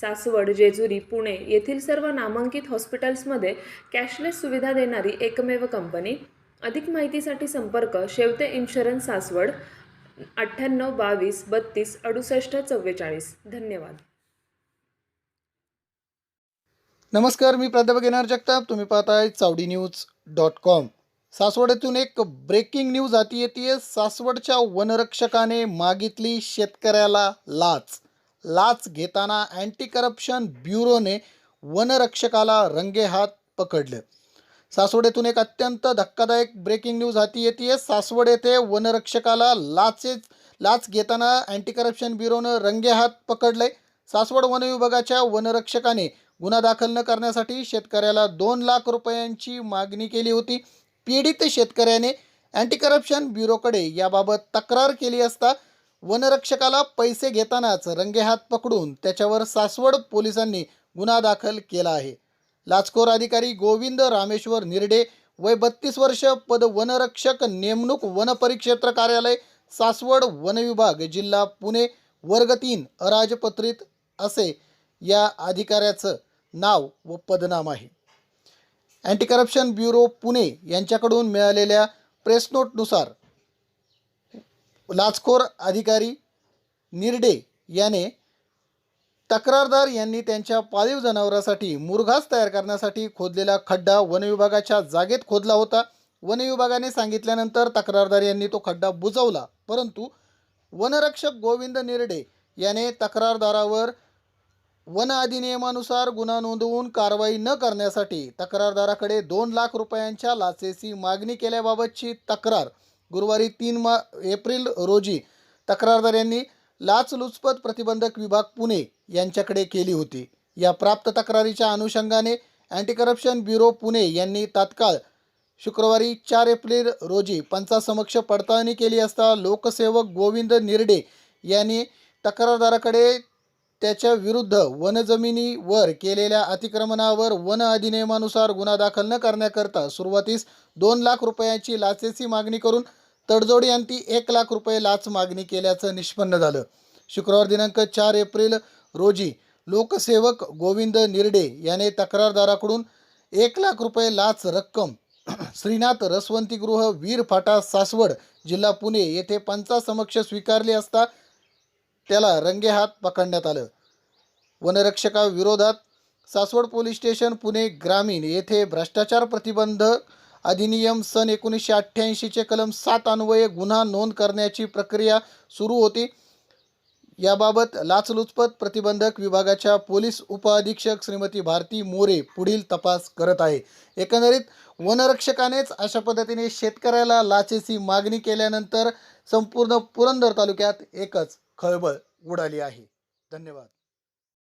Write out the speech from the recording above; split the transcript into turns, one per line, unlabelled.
सासवड जेजुरी पुणे येथील सर्व नामांकित हॉस्पिटल्समध्ये कॅशलेस सुविधा देणारी एकमेव कंपनी. अधिक माहितीसाठी संपर्क शेवते इन्शुरन्स सासवड अठ्ठ्याण्णव बावीस बत्तीस अडुसष्ट चव्वेचाळीस. धन्यवाद.
नमस्कार मी प्राध्यापक येणार जगताप. तुम्ही पाहताय Chavadi news dot com. Saswad एक ब्रेकिंग न्यूज हाती येते सासवडच्या वनरक्षकाने मागितली शेतकऱ्याला लाच. लाच घेताना अँटी करप्शन ब्युरोने वनरक्षकाला रंगेहात पकडलं. सासवडेतून एक अत्यंत धक्कादायक ब्रेकिंग न्यूज हाती येते सासवड येथे वनरक्षकाला लाचेच लाच घेताना अँटी करप्शन ब्युरोनं रंगेहात पकडले. सासवड वन विभागाच्या वनरक्षकाने गुन्हा दाखल न करण्यासाठी शेतकऱ्याला दोन लाख रुपयांची मागणी केली होती. पीडित शेतकऱ्याने अँटी करप्शन ब्युरोकडे याबाबत तक्रार केली असता वनरक्षकाला पैसे घेतानाच रंगेहात पकडून त्याच्यावर सासवड पोलिसांनी गुन्हा दाखल केला आहे. लाचखोर अधिकारी गोविंद रामेश्वर निरडे वय बत्तीस वर्ष पद वनरक्षक नेमणूक वनपरिक्षेत्र कार्यालय सासवड वनविभाग जिल्हा पुणे वर्ग तीन अराजपत्रित असे या अधिकाऱ्याचं नाव व पदनाम आहे. अँटी करप्शन ब्युरो पुणे यांच्याकडून मिळालेल्या प्रेस नोटनुसार लाचखोर अधिकारी निरडे याने तक्रारदार यांनी त्यांच्या पाळीव जनावरासाठी मुरघास तयार करण्यासाठी खोदलेला खड्डा वनविभागाच्या जागेत खोदला होता. वनविभागाने सांगितल्यानंतर तक्रारदार यांनी तो खड्डा बुजवला. परंतु वनरक्षक गोविंद निरडे याने तक्रारदारावर वन अधिनियमानुसार गुन्हा नोंदवून कारवाई न करण्यासाठी तक्रारदाराकडे दोन लाख रुपयांच्या लाचेची मागणी केल्याबाबतची तक्रार गुरुवारी तीन मा एप्रिल रोजी तक्रारदार यांनी लाचलुचपत प्रतिबंधक विभाग पुणे यांच्याकडे केली होती. या प्राप्त तक्रारीच्या अनुषंगाने अँटी करप्शन ब्युरो पुणे यांनी तात्काळ शुक्रवारी चार एप्रिल रोजी पंचासमक्ष पडताळणी केली असता लोकसेवक गोविंद निरडे यांनी तक्रारदाराकडे त्याच्या विरुद्ध वनजमिनीवर केलेल्या अतिक्रमणावर वन अधिनियमानुसार गुन्हा दाखल न करण्याकरता सुरुवातीस दोन लाख रुपयांची लाचेची मागणी करून तडजोड यांनी एक लाख रुपये लाच मागणी केल्याचं निष्पन्न झालं. शुक्रवार दिनांक चार एप्रिल रोजी लोकसेवक गोविंद निरडे याने तक्रारदाराकडून एक लाख रुपये लाच रक्कम श्रीनाथ रसवंतीगृह वीर फाटा सासवड जिल्हा पुणे येथे पंचासमक्ष स्वीकारली असता त्याला रंगेहात पकडण्यात आलं. वनरक्षकाविरोधात सासवड पोलीस स्टेशन पुणे ग्रामीण येथे भ्रष्टाचार प्रतिबंध अधिनियम सन एकोणीसशे अठ्ठ्याऐंशीचे कलम सात अन्वये गुन्हा नोंद करण्याची प्रक्रिया सुरू होती. याबाबत लाचलुचपत प्रतिबंधक विभागाच्या पोलीस उपअधीक्षक श्रीमती भारती मोरे पुढील तपास करत आहे. एकंदरीत वनरक्षकानेच अशा पद्धतीने शेतकऱ्याला लाचेची मागणी केल्यानंतर संपूर्ण पुरंदर तालुक्यात एकच खळबळ उडाली आहे. धन्यवाद.